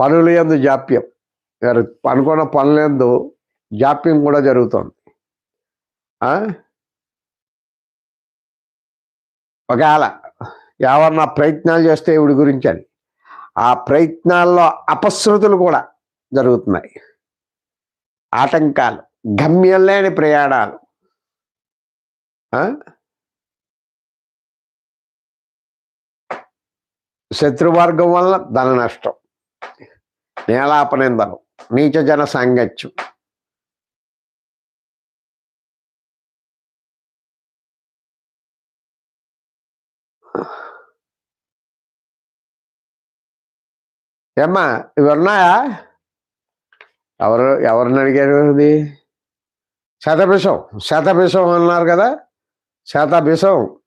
పనులు ఎందు జాప్యం. గారు అనుకున్న పనులందు జాప్యం కూడా జరుగుతుంది. ఆ? ఒకవేళ ఎవరన్నా ప్రయత్నాలు చేస్తే ఇవిడి గురించి అని ఆ ప్రయత్నాల్లో అపశృతులు కూడా జరుగుతున్నాయి. ఆటంకాలు గమ్యం లేని ప్రయాణాలు. శత్రువర్గం వల్ల ధన నష్టం. నేలాపనిందలు నీచ జన సాంగత్యం. ఏమ్మా ఇవి ఉన్నాయా ఎవరు ఎవరిని అడిగారు ఇది శతభిషం శతభిషం అన్నారు కదా? శతభిషం.